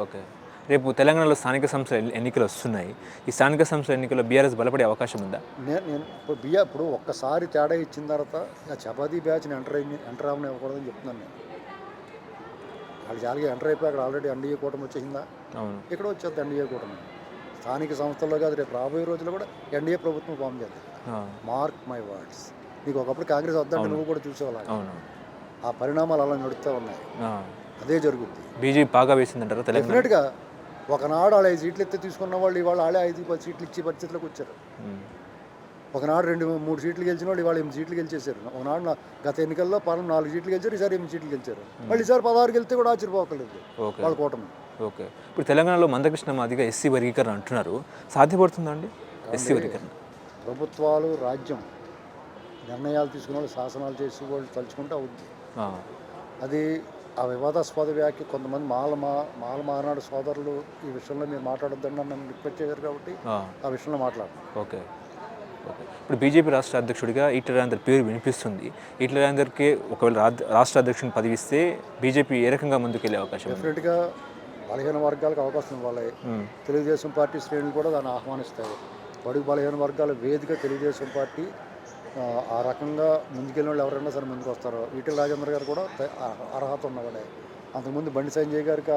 Okay. రేపు తెలంగాణలో స్థానిక సంస్థల ఎన్ని- ఎన్నికలు వస్తున్నాయి. ఈ స్థానిక సంస్థల ఎన్నికల్లో బీఆర్ఎస్ బలపడే అవకాశం ఉందా? నేను నేను ఇప్పుడు బియ్య ఇప్పుడు ఒక్కసారి తేడా ఇచ్చిన తర్వాత ఆ చపాతీ బ్యాచ్ని ఎంటర్ అయ్యి ఎంటర్ అవ్వని ఇవ్వకూడదని చెప్తున్నాను నేను. వాళ్ళు జాలిగా ఎంటర్ అయిపోయి అక్కడ ఆల్రెడీ ఎన్డీఏ కూటమి వచ్చేసిందా? అవును. ఇక్కడ వచ్చేది ఎన్డీఏ కూటమి. స్థానిక సంస్థల్లో కాదు రేపు రాబోయే రోజుల్లో కూడా ఎన్డీఏ ప్రభుత్వం ఫామ్ చేద్దాం. Mark my words. నీకు ఒకప్పుడు కాంగ్రెస్ వద్దంటే నువ్వు కూడా చూసేవాళ్ళ అవును. ఆ పరిణామాలు అలా నడుస్తూ ఉన్నాయి. అదే జరుగుద్ది. బీజేపీ బాగా వేసిందంటారా తెలంగాణ? డెఫినెట్గా ఒకనాడు వాళ్ళు ఐదు సీట్లు ఎత్తే తీసుకున్న వాళ్ళు ఇవాళ వాళ్ళే ఐదు పది సీట్లు ఇచ్చే పరిస్థితిలోకి వచ్చారు. ఒకనాడు రెండు మూడు సీట్లు గెలిచిన వాళ్ళు ఇవాళ ఎనిమిది సీట్లు గెలిచేశారు. ఒకనాడు నా- గత ఎన్నికల్లో పాలన నాలుగు సీట్లు గెలిచారు ఈసారి ఎనిమిది సీట్లు గెలిచారు. మళ్ళీ ఈసారి పదహారు గెలిస్తే కూడా ఆశ్చర్యపోకలేదు ఓకే. వాళ్ళ కూటమి. ఓకే. ఇప్పుడు తెలంగాణలో మందకృష్ణ మాదిగా ఎస్సీ వర్గీకరణ అంటున్నారు. సాధ్యపడుతుందా అండి? ఎస్సీ వర్గీకరణ. ప్రభుత్వాలు రాజ్యం నిర్ణయాలు తీసుకున్న వాళ్ళు శాసనాలు చేసి వాళ్ళు తలుచుకుంటే అవుద్ది. ఆ, అది ఆ వివాదాస్పద వ్యాఖ్య కొంతమంది మాల మా మాల మానాడు సోదరులు ఈ విషయంలో మీరు మాట్లాడొద్దని నన్ను రిక్వెస్ట్ చేశారు కాబట్టి ఆ, విషయంలో మాట్లాడు ఓకే. ఓకే. ఇప్పుడు బీజేపీ రాష్ట్ర అధ్యక్షుడిగా ఈటల రాజేందర్ పేరు వినిపిస్తుంది. ఈటల రాజేందర్కి ఒకవేళ రాష్ట్ర అధ్యక్షుని పదవి ఇస్తే బీజేపీ ఏ రకంగా ముందుకెళ్ళే అవకాశం డెఫినెట్గా బలహీన వర్గాలకు అవకాశం ఇవ్వాలి. తెలుగుదేశం పార్టీ శ్రేణులు కూడా దాన్ని ఆహ్వానిస్తాయి. బడుగు బలహీన వర్గాల వేదిక తెలుగుదేశం పార్టీ ఆ, రకంగా ముందుకెళ్ళిన వాళ్ళు ఎవరైనా సరే ముందుకు వస్తారు. ఈటెల రాజేంద్ర గారు కూడా అర్హత ఉన్నవాడే. అంతకుముందు బండి సంజయ్ గారికి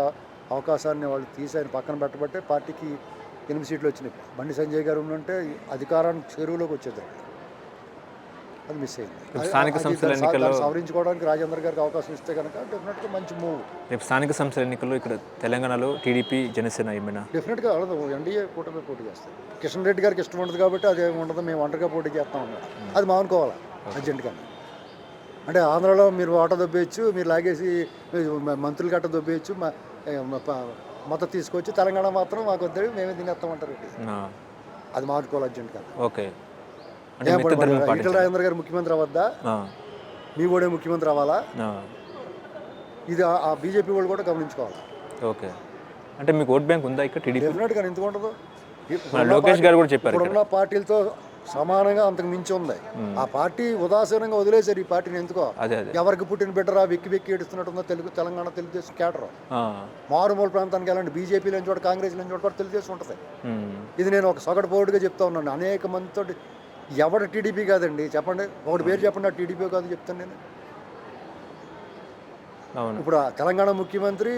అవకాశాన్ని వాళ్ళు తీసి ఆయన పక్కన పెట్టబట్టే పార్టీకి ఎనిమిది సీట్లు వచ్చినాయి. బండి సంజయ్ గారు ఉంటే అధికారాన్ని చెరువులోకి వచ్చేది అది మిస్ అయింది. స్థానిక సంస్థల ఎన్నికల్లో- సవరించుకోవడానికి రాజేంద్ర గారికి అవకాశం ఇస్తే కనుక డెఫినెట్గా మంచి మూవ్ రేపు స్థానిక సంస్థల ఎన్నికల్లో ఇక్కడ తెలంగాణలో టీడీపీ జనసేన ఏమైనా? డెఫినెట్గా అవ్వదు ఎన్డీఏ కూటమి పోటీ చేస్తాం కిషన్ రెడ్డి గారికి ఇష్టం ఉండదు కాబట్టి అది ఏమి ఉండదు. మేము ఒంటరిగా పోటీ చేస్తాం అన్నాడు అది మానుకోవాలి? అర్జెంటుగా అంటే ఆంధ్రాలో మీరు ఆటో దొబ్బేయచ్చు మీరు లాగేసి మ- మంత్రులు గట్ట దొబ్బేయచ్చు మ- మ- మొత్తం తీసుకొచ్చి తెలంగాణ మాత్రం మాకు వద్దు మేమే తినేస్తామంటారు. అది మార్చుకోవాలి అర్జెంటుగా ఓకే అంటే మిత్ర ధర్మం ఈటల రాజేంద్ర గారు ముఖ్యమంత్రి అవద్దా మీ కూడా ముఖ్యమంత్రి అవ్వాలా? ఇది ఆ- బీజేపీ వాళ్ళు కూడా గమనించుకోవాలి. ఓకే. అంటే మీకు ఓట్ బ్యాంక్ ఉందా ఇక్కడ టీడీపీ? ఎందుకు ఉండదు? లోకేష్ గారు కూడా చెప్పారు. ఇప్పుడున్న పార్టీలతో సమానంగా అంతకు మించి ఉంది. ఆ పార్టీ ఉదాసీనంగా వదిలేశారు ఈ పార్టీని ఎందుకో? ఎవరికి పుట్టిన బిడ్డరా వెక్కి వెక్కి ఏడుస్తున్నట్టుందో తెలుగు తెలంగాణ తెలుగుదేశం కేటరు మారుమూల ప్రాంతానికి వెళ్ళండి బీజేపీ లేని చోట కాంగ్రెస్ లేని చోట కూడా తెలుగుదేశం ఉంటుంది. ఇది నేను ఒక సగటు పౌరుడిగా చెప్తా ఉన్నాను. అనేక మందితో ఎవడ టీడీపీ కాదండి? చెప్పండి. ఒకటి పేరు చెప్పండి ఆ టీడీపీ కాదు చెప్తాను నేను. అవును. ఇప్పుడు తెలంగాణ ముఖ్యమంత్రి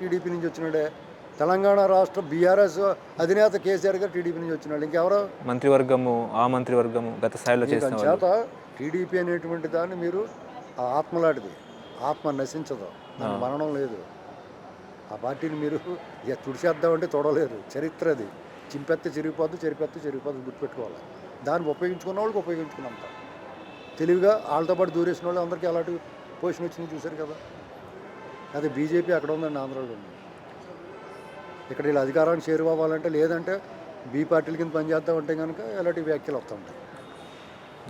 టీడీపీ నుంచి వచ్చినాడే. తెలంగాణ రాష్ట్ర బీఆర్ఎస్ అధినేత కేసీఆర్ గారు టీడీపీ నుంచి వచ్చినాడు. ఇంకెవరో? మంత్రివర్గము ఆ మంత్రివర్గము గత స్థాయిలో చేసిన దాని చేత టీడీపీ అనేటువంటి దాన్ని మీరు ఆ ఆత్మలాంటిది ఆత్మ నశించదు. దానికి మరణం లేదు. ఆ పార్టీని మీరు తుడిచేద్దామంటే తొడలేరు. చరిత్ర అది. చింపెత్తే చిరిగిపోద్దు చెరిపెత్తే చిరిగిపోద్దు గుర్తుపెట్టుకోవాలి. దాన్ని ఉపయోగించుకున్న వాళ్ళకి ఉపయోగించుకున్నంత తెలివిగా వాళ్ళతో పాటు దూరేసిన వాళ్ళు అందరికీ అలాంటి పొజిషన్ వచ్చింది చూశారు కదా. అది బీజేపీ అక్కడ ఉందండి ఆంధ్రాలో ఉంది. ఇక్కడ వీళ్ళు అధికారాన్ని చేరువవ్వాలంటే లేదంటే బీ పార్టీల కింద పనిచేద్దామంటే కనుక ఇలాంటి వ్యాఖ్యలు వస్తూ ఉంటాయి.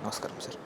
నమస్కారం సార్.